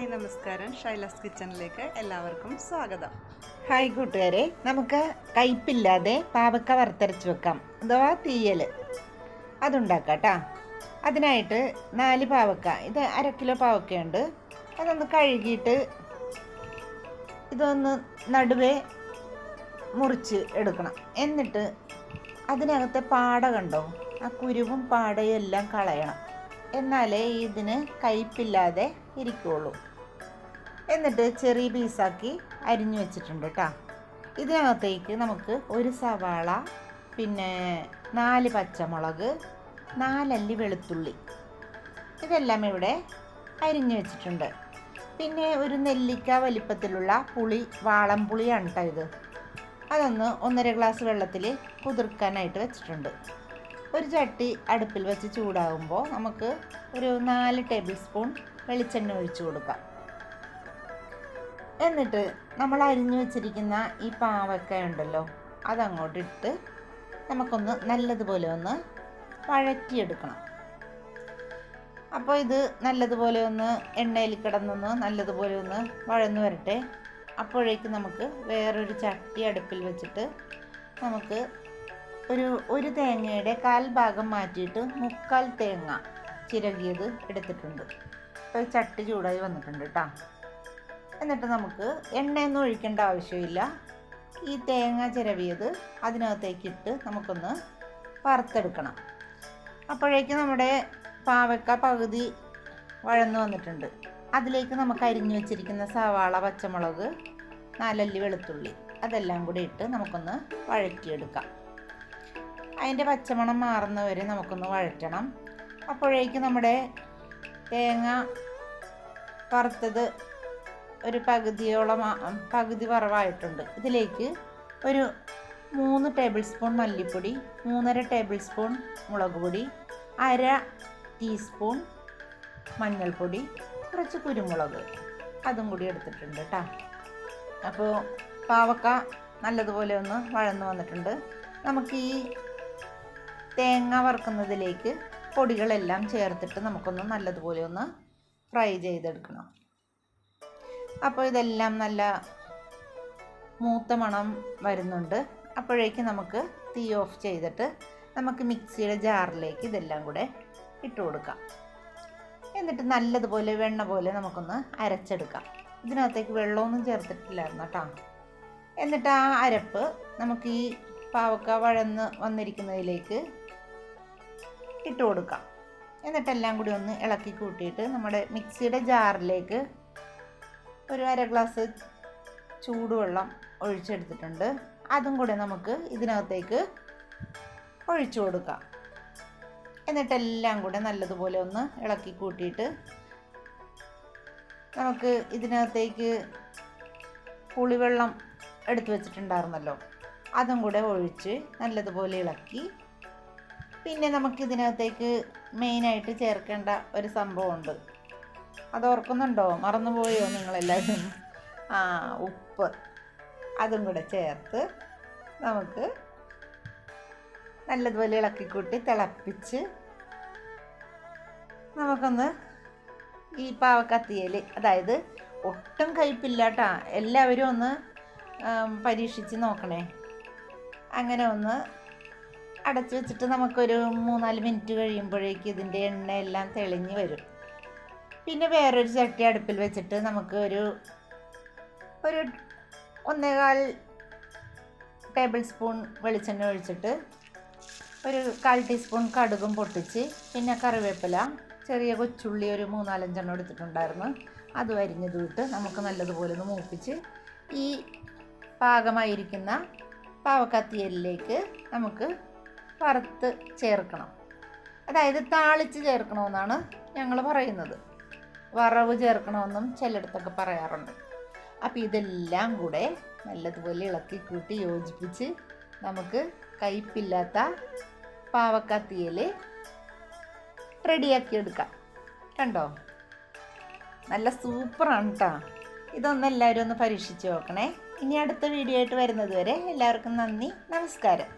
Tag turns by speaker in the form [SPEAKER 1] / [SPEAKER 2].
[SPEAKER 1] Hi നമസ്കാരം. ഷൈലാസ് കിച്ചണിലേക്ക് എല്ലാവർക്കും സ്വാഗതം.
[SPEAKER 2] ഹായ് കൂട്ടുകാരെ നമുക്ക് കയ്പില്ലാതെ പാവക്ക വറുത്തരച്ച് വെക്കാം. അഥവാ തീയൽ അതുണ്ടാക്കാം കേട്ടോ അതിനായിട്ട് നാല് പാവക്ക. ഇത് അര കിലോ പാവക്കയുണ്ട്. അതൊന്ന് കഴുകിയിട്ട് ഇതൊന്ന് നടുവേ മുറിച്ച് എടുക്കണം. എന്നിട്ട് അതിനകത്തെ പാട കണ്ടോ? ആ കുരുവും പാടയും എല്ലാം കളയണം. എന്നാലേ ഇതിന് കയ്പില്ലാതെ ഇരിക്കുള്ളൂ. എന്നിട്ട് ചെറിയ പീസാക്കി അരിഞ്ഞു വെച്ചിട്ടുണ്ട് കേട്ടോ ഇതിനകത്തേക്ക് നമുക്ക് ഒരു സവാള പിന്നെ നാല് പച്ചമുളക് നാലല്ലി വെളുത്തുള്ളി. ഇതെല്ലാം ഇവിടെ അരിഞ്ഞു വെച്ചിട്ടുണ്ട്. പിന്നെ ഒരു നെല്ലിക്ക വലിപ്പത്തിലുള്ള പുളി വാളം പുളിയാണ് കേട്ടോ ഇത്. അതൊന്ന് ഒന്നര ഗ്ലാസ് വെള്ളത്തിൽ കുതിർക്കാനായിട്ട് വെച്ചിട്ടുണ്ട്. ഒരു ചട്ടി അടുപ്പിൽ വെച്ച് ചൂടാകുമ്പോൾ നമുക്ക് ഒരു നാല് ടേബിൾ സ്പൂൺ വെളിച്ചെണ്ണ ഒഴിച്ചു കൊടുക്കാം. എന്നിട്ട് നമ്മൾ അരിഞ്ഞു വെച്ചിരിക്കുന്ന ഈ പാവക്ക ഉണ്ടല്ലോ അതങ്ങോട്ട് ഇട്ട് നമുക്കൊന്ന് നല്ലതുപോലെ ഒന്ന് വഴറ്റിയെടുക്കണം. അപ്പോൾ ഇത് നല്ലതുപോലെ ഒന്ന് എണ്ണയിൽ കിടന്നൊന്ന് നല്ലതുപോലെ ഒന്ന് വഴന്ന് വരട്ടെ. അപ്പോഴേക്ക് നമുക്ക് വേറൊരു ചട്ടി അടുപ്പിൽ വെച്ചിട്ട് നമുക്ക് ഒരു ഒരു തേങ്ങയുടെ കാൽ ഭാഗം മാറ്റിയിട്ട് മുക്കാൽ തേങ്ങ ചിരകിയത് എടുത്തിട്ടുണ്ട്. അപ്പോൾ ഈ ചട്ടി ചൂടായി വന്നിട്ടുണ്ട് കേട്ടോ. എന്നിട്ട് നമുക്ക് എണ്ണയൊന്നും ഒഴിക്കേണ്ട ആവശ്യമില്ല. ഈ തേങ്ങ ചിരവിയത് അതിനകത്തേക്ക് ഇട്ട് നമുക്കൊന്ന് വറുത്തെടുക്കണം. അപ്പോഴേക്ക് നമ്മുടെ പാവക്ക പകുതി വഴന്നു വന്നിട്ടുണ്ട്. അതിലേക്ക് നമുക്ക് അരിഞ്ഞു വെച്ചിരിക്കുന്ന സവാള പച്ചമുളക് നാലല്ലി വെളുത്തുള്ളി അതെല്ലാം കൂടി ഇട്ട് നമുക്കൊന്ന് വഴറ്റിയെടുക്കാം. അതിന്റെ പച്ചമണം മാറുന്നവരെ നമുക്കൊന്ന് വഴറ്റണം. അപ്പോഴേക്ക് നമ്മുടെ തേങ്ങ വറുത്തത് ഒരു പകുതിയോളം പകുതി വറവായിട്ടുണ്ട് ഇതിലേക്ക് ഒരു മൂന്ന് ടേബിൾ സ്പൂൺ മല്ലിപ്പൊടി മൂന്നര ടേബിൾ സ്പൂൺ മുളക് പൊടി അര ടീസ്പൂൺ മഞ്ഞൾപ്പൊടി കുറച്ച് കുരുമുളക്. അതും കൂടി എടുത്തിട്ടുണ്ട് കേട്ടോ അപ്പോൾ പാവക്ക നല്ലതുപോലെ ഒന്ന് വഴന്നു വന്നിട്ടുണ്ട്. നമുക്ക് ഈ തേങ്ങ വറുക്കുന്നതിലേക്ക് പൊടികളെല്ലാം ചേർത്തിട്ട് നമുക്കൊന്ന് നല്ലതുപോലെ ഒന്ന് ഫ്രൈ ചെയ്തെടുക്കണം. അപ്പോൾ ഇതെല്ലാം നല്ല മൂത്ത മണം വരുന്നുണ്ട്. അപ്പോഴേക്ക് നമുക്ക് തീ ഓഫ് ചെയ്തിട്ട് നമുക്ക് മിക്സിയുടെ ജാറിലേക്ക് ഇതെല്ലാം കൂടെ ഇട്ട് കൊടുക്കാം. എന്നിട്ട് നല്ലതുപോലെ വെണ്ണ പോലെ നമുക്കൊന്ന് അരച്ചെടുക്കാം. ഇതിനകത്തേക്ക് വെള്ളമൊന്നും ചേർത്തിട്ടില്ലായിരുന്നു കേട്ടോ. എന്നിട്ട് ആ അരപ്പ് നമുക്ക് ഈ പാവക്ക വഴന്ന് വന്നിരിക്കുന്നതിലേക്ക് ഇട്ട് കൊടുക്കാം. എന്നിട്ടെല്ലാം കൂടി ഒന്ന് ഇളക്കി കൂട്ടിയിട്ട് നമ്മുടെ മിക്സിയുടെ ജാറിലേക്ക് ഒരു അര ഗ്ലാസ് ചൂടുവെള്ളം ഒഴിച്ചെടുത്തിട്ടുണ്ട്. അതും കൂടെ നമുക്ക് ഇതിനകത്തേക്ക് ഒഴിച്ചു കൊടുക്കാം. എന്നിട്ടെല്ലാം കൂടെ നല്ലതുപോലെ ഒന്ന് ഇളക്കി കൂട്ടിയിട്ട് നമുക്ക് ഇതിനകത്തേക്ക് പുളിവെള്ളം എടുത്തു വെച്ചിട്ടുണ്ടായിരുന്നല്ലോ. അതും കൂടെ ഒഴിച്ച് നല്ലതുപോലെ ഇളക്കി. പിന്നെ നമുക്കിതിനകത്തേക്ക് മെയിനായിട്ട് ചേർക്കേണ്ട ഒരു സംഭവമുണ്ട്. അത് ഓർക്കുന്നുണ്ടോ? മറന്നുപോയോ നിങ്ങളെല്ലാവരും ആ ഉപ്പ്. അതും കൂടെ ചേർത്ത് നമുക്ക് നല്ലതുപോലെ ഇളക്കിക്കൂട്ടി തിളപ്പിച്ച് നമുക്കൊന്ന് ഈ പാവക്കത്തിയൽ അതായത് ഒട്ടും കയ്പില്ല എല്ലാവരും ഒന്ന് പരീക്ഷിച്ച് നോക്കണേ. അങ്ങനെ ഒന്ന് അടച്ചു വെച്ചിട്ട് നമുക്കൊരു മൂന്നാൽ മിനിറ്റ് കഴിയുമ്പോഴേക്കും ഇതിന്റെ എണ്ണയെല്ലാം തെളിഞ്ഞ് വരും. പിന്നെ വേറൊരു ചട്ടി അടുപ്പിൽ വെച്ചിട്ട് നമുക്ക് ഒരു ഒരു ഒന്നേകാൽ ടേബിൾ സ്പൂൺ വെളിച്ചെണ്ണ ഒഴിച്ചിട്ട് ഒരു കാൽ ടീസ്പൂൺ കടുകും പൊട്ടിച്ച് പിന്നെ കറിവേപ്പില ചെറിയ കൊച്ചുള്ളി ഒരു മൂന്നാലഞ്ചെണ്ണം എടുത്തിട്ടുണ്ടായിരുന്നു. അത് അരിഞ്ഞതും ഇട്ട് നമുക്ക് നല്ലതുപോലെ ഒന്ന് മൂപ്പിച്ച് ഈ പാകമായിരിക്കുന്ന പാവക്കത്തിയലിലേക്ക് നമുക്ക് വറുത്ത് ചേർക്കണം. അതായത് താളിച്ച് ചേർക്കണമെന്നാണ് ഞങ്ങൾ പറയുന്നത്. വറവ് ചേർക്കണമെന്നും ചിലയിടത്തൊക്കെ പറയാറുണ്ട്. അപ്പോൾ ഇതെല്ലാം കൂടെ നല്ലതുപോലെ ഇളക്കി കൂട്ടി യോജിപ്പിച്ച് നമുക്ക് കയ്പില്ലാത്ത പാവക്കത്തിയൽ റെഡിയാക്കി എടുക്കാം. കണ്ടോ? നല്ല സൂപ്പറാണ് കേട്ടോ ഇതൊന്ന് എല്ലാവരും ഒന്ന് പരീക്ഷിച്ച് നോക്കണേ. ഇനി അടുത്ത വീഡിയോ ആയിട്ട് വരുന്നത് വരെ എല്ലാവർക്കും നന്ദി നമസ്കാരം.